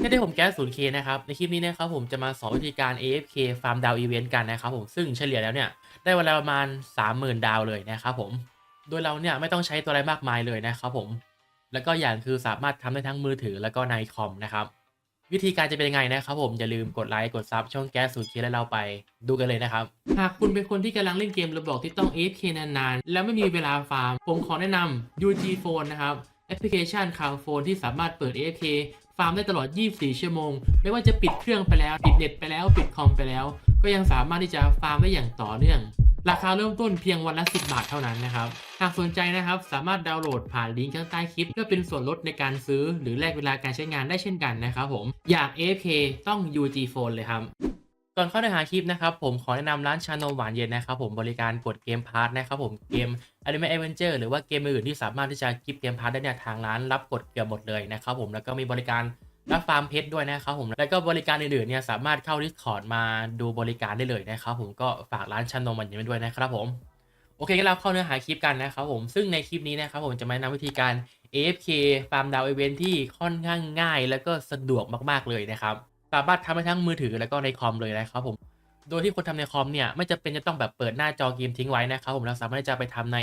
ที่ได้ผมแก๊ส 0K นะครับ ในคลิปนี้นะครับผมจะมาสอนวิธีการ AFK ฟาร์มดาวอีเวนต์กันนะครับผม ซึ่งเฉลี่ยแล้วเนี่ย ได้เวลาประมาณ 30,000 ดาวเลยนะครับผม โดยเราเนี่ยไม่ต้องใช้ตัวอะไรมากมายเลยนะครับผม แล้วก็อย่างคือสามารถทำได้ทั้งมือถือแล้วก็ในคอมนะครับ วิธีการจะเป็นยังไงนะครับผม อย่าลืมกดไลค์ กดซับช่องแก๊ส 0K และเราไปดูกันเลยนะครับ หากคุณเป็นคนที่กำลังเล่นเกมระบอกที่ต้อง AFK นานๆ แล้วไม่มีเวลาฟาร์ม ผมขอแนะนำ UG Phone นะครับแอปพลิเคชันข่าวโฟนที่สามารถเปิด AFK ฟาร์มได้ตลอด 24 ชั่วโมง ไม่ว่าจะปิดเครื่องไปแล้ว ปิดเน็ตไปแล้ว ปิดคอมไปแล้ว ก็ยังสามารถที่จะฟาร์มได้อย่างต่อเนื่อง ราคาเริ่มต้นเพียงวันละ 10 บาทเท่านั้นนะครับ หากสนใจนะครับ สามารถดาวน์โหลดผ่านลิงก์ข้างใต้คลิป เพื่อเป็นส่วนลดในการซื้อ หรือแลกเวลาการใช้งานได้เช่นกันนะครับผม อยาก AFK ต้อง UG Phone เลยครับ ก่อนเข้าเนื้อหาคลิปนะครับผมขอแนะนำร้านชานมหวานเย็นนะครับผมบริการกดเกมพาร์ทนะครับผมเกม Anime Adventure หรือว่าเกมอื่นที่สามารถที่จะกิฟต์เกมพาร์ทได้เนี่ยทางร้านรับกดเกือบหมดเลยนะครับผมแล้วก็มีบริการรับฟาร์มเพชรด้วยนะครับผมแล้วก็บริการอื่นๆเนี่ยสามารถเข้า Discord มาดูบริการได้เลยนะครับผมก็ฝากร้านชานมหวานเย็นไว้ด้วยนะครับผมโอเคงั้นเราเข้าเนื้อหาคลิปกันนะครับผมซึ่งในคลิปนี้นะครับผมจะมาแนะนำวิธีการ AFK ฟาร์มดาวอีเวนท์ที่ค่อนข้างง่าย แล้วก็สะดวกมากๆเลยนะครับ สามารถทำได้ทั้งมือถือแล้วก็ในคอมเลยนะครับผม โดยที่คนทำในคอมเนี่ยไม่จำเป็นจะต้องแบบเปิดหน้าจอเกมทิ้งไว้นะครับผมเราสามารถที่จะไปทำใน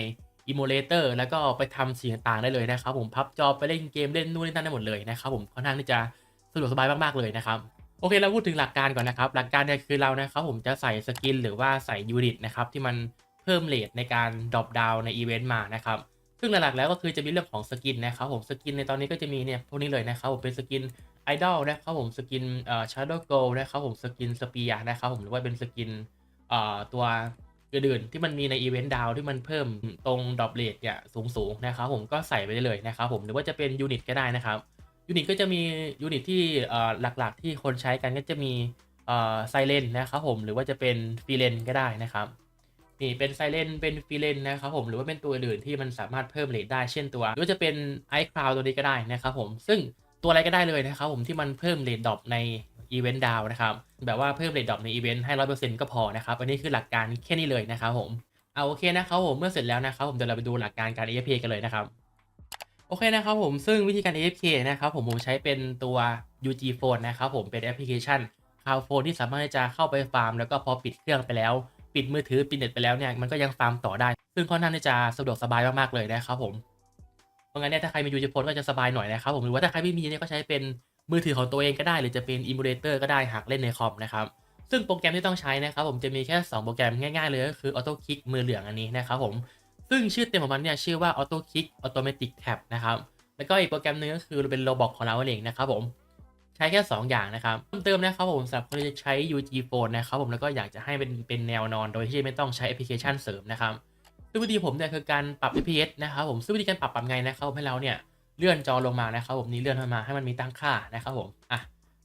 อิโมเลเตอร์แล้วก็ไปทำสิ่งต่างๆได้เลยนะครับผมพับจอไปเล่นเกมเล่นนู่นนี่นั่นได้หมดเลยนะครับผมค่อนข้างที่จะสะดวกสบายมากๆเลยนะครับโอเคเราพูดถึงหลักการก่อนนะครับ หลักการเนี่ยคือเรานะครับผมจะใส่สกินหรือว่าใส่ยูนิตนะครับที่มันเพิ่มเลทในการดรอปดาวในอีเวนต์มานะครับซึ่งหลักๆแล้วก็คือจะมีเรื่องของสกินนะครับผมสกินในตอนนี้ก็จะมีเนี่ยพวกนี้เลยนะครับผมเป็นสกิน ไอดอลนะครับผมสกินเอ่อชาร์โดโกนะครับผมสกินสเปียนะครับผมหรือว่าเป็นสกินเอ่อตัวอื่นๆที่มันมีในอีเวนต์ดาวที่มันเพิ่มตรงดรอปเลทเนี่ยสูงๆนะครับผมก็ใส่ไปได้เลยนะครับผมหรือว่าจะเป็นยูนิตก็ได้นะครับยูนิตก็จะมียูนิตที่เอ่อหลักๆที่คนใช้กันก็จะมีเอ่อไซเลนนะครับผมหรือว่าจะเป็นฟีเลนก็ได้นะครับนี่เป็นไซเลนเป็นฟีเลนนะครับผมหรือว่าเป็นตัวอื่นที่มันสามารถเพิ่มเลทได้เช่นตัวหรือว่าจะเป็นไอคลาวตัวนี้ก็ได้นะครับผมซึ่ง ตัวอะไรก็ได้เลยนะครับผมที่มันเพิ่มเรทดรอปในอีเวนต์ดาวนะครับแบบว่าเพิ่มเรทดรอปในอีเวนต์ให้ร้อยเปอร์เซ็นต์ก็พอนะครับอันนี้คือหลักการแค่นี้เลยนะครับผมเอาโอเคนะครับผมเมื่อเสร็จแล้วนะครับผมเดี๋ยวเราไปดูหลักการการ AFK กันเลยนะครับโอเคนะครับผมซึ่งวิธีการ AFK นะครับผมผมใช้เป็นตัว UG Phone นะครับผมเป็นแอปพลิเคชันคาวโฟนที่สามารถที่จะเข้าไปฟาร์ม แล้วก็พอปิดเครื่องไปแล้ว ปิดมือถือปิดเน็ตไปแล้วเนี่ยมันก็ยังฟาร์มต่อได้ ซึ่งค่อนข้างที่จะสะดวกสบายมากๆเลยนะครับผม เพราะงั้นเนี่ยถ้าใครมียูจิโฟนก็จะสบายหน่อยนะครับผมหรือว่าถ้าใครไม่มีเนี่ยก็ใช้เป็นมือถือของตัวเองก็ได้ หรือจะเป็นอิมูเลเตอร์ก็ได้หากเล่นในคอมนะครับซึ่งโปรแกรมที่ต้องใช้นะครับผมจะมีแค่ 2 โปรแกรมง่ายๆเลยก็คือ Auto Kick มือเหลืองอันนี้นะครับผมซึ่งชื่อเต็มของมันเนี่ยชื่อว่า Auto Kick Automatic Tab นะครับแล้วก็อีกโปรแกรมหนึงก็คือเป็นโรบอทของเราเองนะครับผมใช้แค่ 2 อย่างนะครับเพิ่มเติมนะครับผมสำหรับคนที่จะใช้ UG Phone นะครับผมแล้วก็อยากจะให้เป็นเป็นแนวนอนโดยที่ไม่ต้องใช้แอปพลิเคชันเสริมนะครับ ซึ่งวิธีผมเนี่ยคือการปรับ FPS นะครับผมซึ่งวิธีการปรับปรับไงนะครับให้เราเนี่ยเลื่อนจอลงมานะครับผมนี่เลื่อนลงมาให้มันมีตั้งค่านะครับผมอะ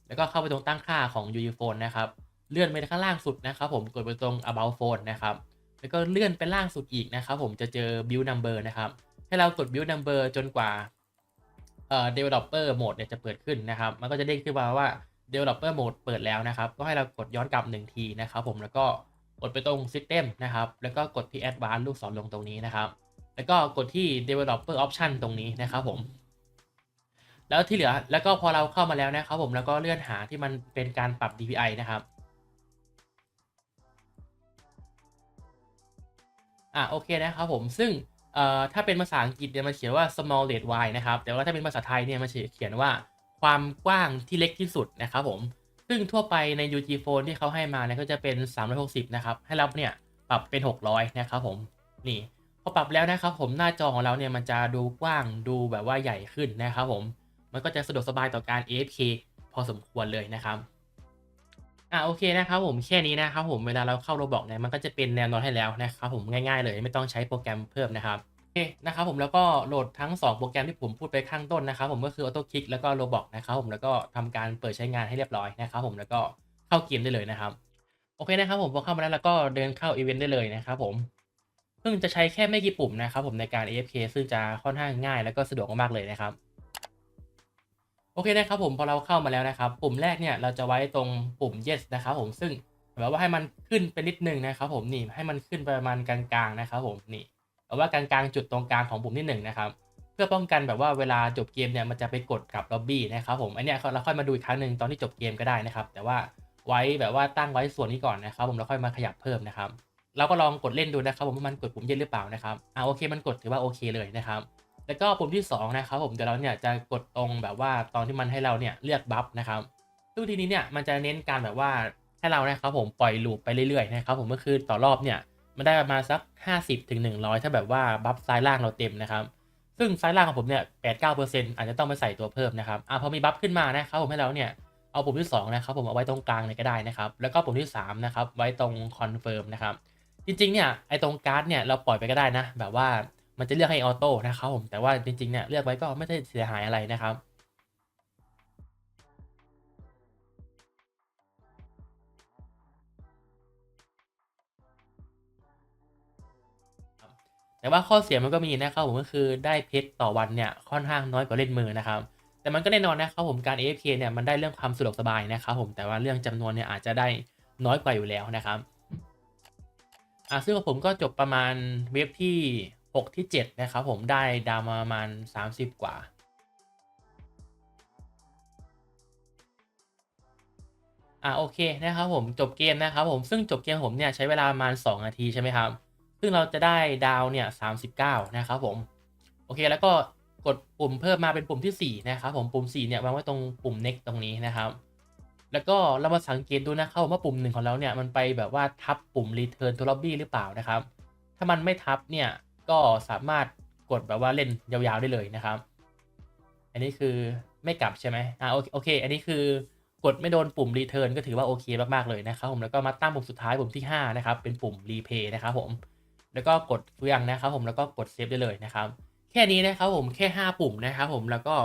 แล้วก็เข้าไปตรงตั้งค่าของ u u phone นะครับเลื่อนไปข้างล่างสุดนะครับผมกดไปตรง about phone นะครับแล้วก็เลื่อนไปล่างสุดอีกนะครับผมจะเจอ build number นะครับให้เรากด build number จนกว่าเอ่อ developer mode เนี่ยจะเปิดขึ้นนะครับ มันก็จะเด้งขึ้นมาว่า developer mode เปิดแล้วนะครับ ก็ให้เรากดย้อนกลับ1ทีนะครับผมแล้วก็ กดไปตรง system นะครับ แล้วก็กดที่ advanced ลูกศรลงตรงนี้นะครับ แล้วก็กดที่ developer option ตรงนี้นะครับผม แล้วที่เหลือ แล้วก็พอเราเข้ามาแล้วนะครับผมแล้วก็เลื่อนหาที่มันเป็นการปรับ DPI นะครับอะโอเคนะครับผมซึ่งเอ่อถ้าเป็นภาษาอังกฤษเนี่ยมันเขียนว่า small red y นะครับแต่ว่าถ้าเป็นภาษาไทยเนี่ยมันเขียนว่าความกว้างที่เล็กที่สุดนะครับผม ซึ่งทั่วไปใน UG Phone ที่เขาให้มาเนี่ยก็จะเป็น 360 นะครับ ให้เราเนี่ยปรับเป็น 600 นะครับผม นี่พอปรับแล้วนะครับผมหน้าจอของเราเนี่ยมันจะดูกว้างดูแบบว่าใหญ่ขึ้นนะครับผม มันก็จะสะดวกสบายต่อการ AFK พอสมควรเลยนะครับอะโอเคนะครับผมแค่นี้นะครับผมเวลาเราเข้าโรบอกเนี่ยมันก็จะเป็นแนวนอนให้แล้วนะครับผมง่ายๆเลยไม่ต้องใช้โปรแกรมเพิ่มนะครับ นะครับผมแล้วก็โหลดทั้ง 2 โปรแกรมที่ผมพูดไปข้างต้นนะครับผมก็คือ Auto Kick แล้วก็ Roblox นะครับผมแล้วก็ทำการเปิดใช้งานให้เรียบร้อยนะครับผมแล้วก็เข้าเกมได้เลยนะครับ โอเคนะครับผมพอเข้ามาแล้วแล้วก็เดินเข้าอีเวนต์ได้เลยนะครับผมซึ่งจะใช้แค่ไม่กี่ปุ่มนะครับผมในการ AFK ซึ่งจะค่อนข้างง่ายแล้วก็สะดวกมากๆเลยนะครับโอเคนะครับผมพอเราเข้ามาแล้วนะครับ ปุ่มแรกเนี่ยเราจะไว้ตรงปุ่ม yes นะครับผมซึ่งแบบว่าให้มันขึ้นไปนิดนึงนะครับผมนี่ให้มันขึ้นไปประมาณกลางๆนะครับผมนี่ แบบว่ากลางๆจุดตรงกลางของปุ่มที่หนึ่งนะครับ เพื่อป้องกันแบบว่าเวลาจบเกมเนี่ยมันจะไปกดกับล็อบบี้นะครับผมอันเนี้ยเราค่อยมาดูอีกครั้งหนึ่งตอนที่จบเกมก็ได้นะครับ แต่ว่าไว้แบบว่าตั้งไว้ส่วนนี้ก่อนนะครับ ผมแล้วค่อยมาขยับเพิ่มนะครับเราก็ลองกดเล่นดูนะครับผมว่ามันกดปุ่มเย็นหรือเปล่านะครับอ่าโอเคมันกดถือว่าโอเคเลยนะครับแล้วก็ปุ่มที่สองนะครับผมเดี๋ยวเราเนี่ยจะกดตรงแบบว่าตอนที่มันให้เราเนี่ยเลือกบัฟนะครับซึ่งทีนี้เนี่ยมันจะเน้นการแบบว่าให้เรานะครับผมปล่อยลูปไปเรื่อยๆนะครับผมก็คือต่อรอบเนี่ย มันได้ประมาณสัก50ถึง100 ถ้าแบบว่าบัฟซ้ายล่างเราเต็มนะครับ ซึ่งซ้ายล่างของผมเนี่ยแปดเก้าเปอร์เซ็นต์อาจจะต้องไปใส่ตัวเพิ่มนะครับอ่าพอมีบัฟขึ้นมานะครับผมให้เราเนี่ยเอาปุ่มที่สองนะครับผมเอาไว้ตรงกลางเลยก็ได้นะครับแล้วก็ปุ่มที่สามนะครับไว้ตรงคอนเฟิร์มนะครับจริงๆเนี่ยไอ้ตรงการ์ดเนี่ยเราปล่อยไปก็ได้นะ แบบว่ามันจะเลือกให้ออโต้นะครับผมแต่ว่าจริงๆเนี่ยเลือกไว้ก็ไม่ได้เสียหายอะไรนะครับ แต่ว่าข้อเสียมันก็มีนะครับผมก็คือได้เพชรต่อวันเนี่ยค่อนข้างน้อยกว่าเล่นมือนะครับ แต่มันก็แน่นอนนะครับผมการ AFK เนี่ยมันได้เรื่องความสะดวกสบายนะครับผมแต่ว่าเรื่องจำนวนเนี่ยอาจจะได้น้อยกว่าอยู่แล้วนะครับอ่าซึ่งผมก็จบประมาณเว็บที่ 6 ที่ 7 นะครับผมได้ดาวมาประมาณ 30 กว่าอ่าโอเคนะครับผมจบเกมนะครับผมซึ่งจบเกมผมเนี่ยใช้เวลาประมาณ 2 นาทีใช่ไหมครับ ซึ่งเราจะได้ดาวเนี่ย39นะครับผม โอเค แล้วก็กดปุ่มเพิ่มมาเป็นปุ่มที่ 4 นะครับผม ปุ่ม 4 เนี่ยวางไว้ตรงปุ่ม next ตรงนี้นะครับ แล้วก็เรามาสังเกตดูนะครับว่าปุ่มหนึ่งของเราเนี่ยมันไปแบบว่าทับปุ่ม return to lobby หรือเปล่านะครับ ถ้ามันไม่ทับเนี่ยก็สามารถกดแบบว่าเล่นยาวๆได้เลยนะครับ อันนี้คือไม่กลับใช่ไหมอ่าโอเคโอเคอันนี้คือกดไม่โดนปุ่ม return ก็ถือว่าโอเคมากๆเลยนะครับผม แล้วก็มาตั้งปุ่มสุดท้ายปุ่มที่ 5 นะครับ เป็นปุ่ม replay นะครับผม แล้วก็กดเฟืองนะครับผมแล้วก็กดเซฟได้เลยนะครับ แค่นี้นะครับผมแค่ 5 ปุ่มนะครับผมแล้วก็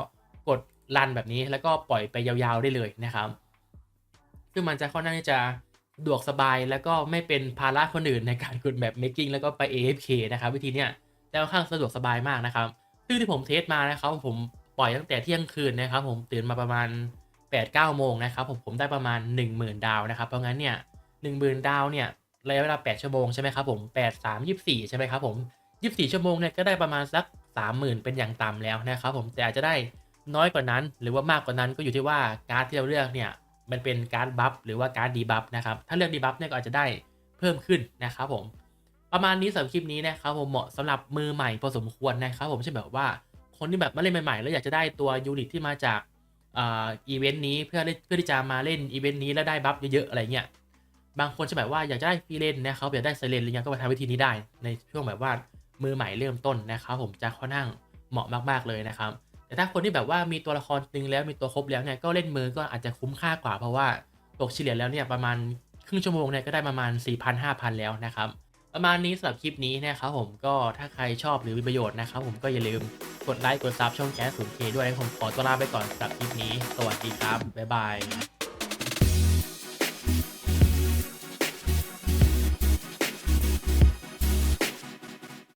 กดรันแบบนี้แล้วก็ปล่อยไปยาวๆได้เลยนะครับ ซึ่งมันจะค่อนข้างที่จะสะดวกสบายแล้วก็ไม่เป็นภาระคนอื่นในการกดแบบ making แล้วก็ไป AFK นะครับ วิธีเนี้ยจะค่อนข้างสะดวกสบายมากนะครับ ซึ่งที่ผมเทสมานะครับผมปล่อยตั้งแต่เที่ยงคืนนะครับ ผมตื่นมาประมาณ 8-9 โมงนะครับผมผมได้ประมาณ 10,000 ดาวนะครับ เพราะงั้นเนี่ย10,000 ดาวเนี่ย ระยะเวลา 8 ชั่วโมงใช่ไหมครับผม 8 3 24 ใช่ไหมครับผม 24 ชั่วโมงเนี่ยก็ได้ประมาณสัก 30,000 เป็นอย่างต่ำแล้วนะครับผมแต่อาจจะได้น้อยกว่านั้นหรือว่ามากกว่านั้นก็อยู่ที่ว่าการ์ดที่เราเลือกเนี่ยมันเป็นการ์ดบัฟหรือว่าการ์ดดีบัฟนะครับถ้าเลือกดีบัฟเนี่ยก็อาจจะได้เพิ่มขึ้นนะครับผมประมาณนี้สำหรับคลิปนี้นะครับผมเหมาะสำหรับมือใหม่พอสมควรนะครับผมใช่แบบว่าคนที่แบบมาเล่นใหม่ๆ แล้วอยากจะได้ตัวยูนิตที่มาจากอ่าอีเวนต์นี้เพื่อเล่นเพื่อที่จะมาเล่นอีเวนต์นี้แล้วได้บัฟเยอะๆอะไรเงี้ย บางคนจะแบบว่าอยากจะได้ฟรีเลนนะครับอยากได้ไซเลนอะไรเงี้ยก็มาทำวิธีนี้ได้ในช่วงแบบว่ามือใหม่เริ่มต้นนะครับผมจะค่อนข้างเหมาะมากๆเลยนะครับแต่ถ้าคนที่แบบว่ามีตัวละครตึงแล้วมีตัวครบแล้วเนี่ยก็เล่นมือก็อาจจะคุ้มค่ากว่า เพราะว่าตกเฉลี่ยแล้วเนี่ยประมาณครึ่งชั่วโมงเนี่ยก็ได้ประมาณ 4,000-5,000 แล้วนะครับประมาณนี้สำหรับคลิปนี้นะครับผมก็ถ้าใครชอบหรือมีประโยชน์นะครับผมก็อย่าลืมกดไลค์กดซับช่องแก๊สศูนย์เคด้วยนะผมขอตัวลาไปก่อนสำหรับคลิปนี้ สวัสดีครับ บ๊ายบาย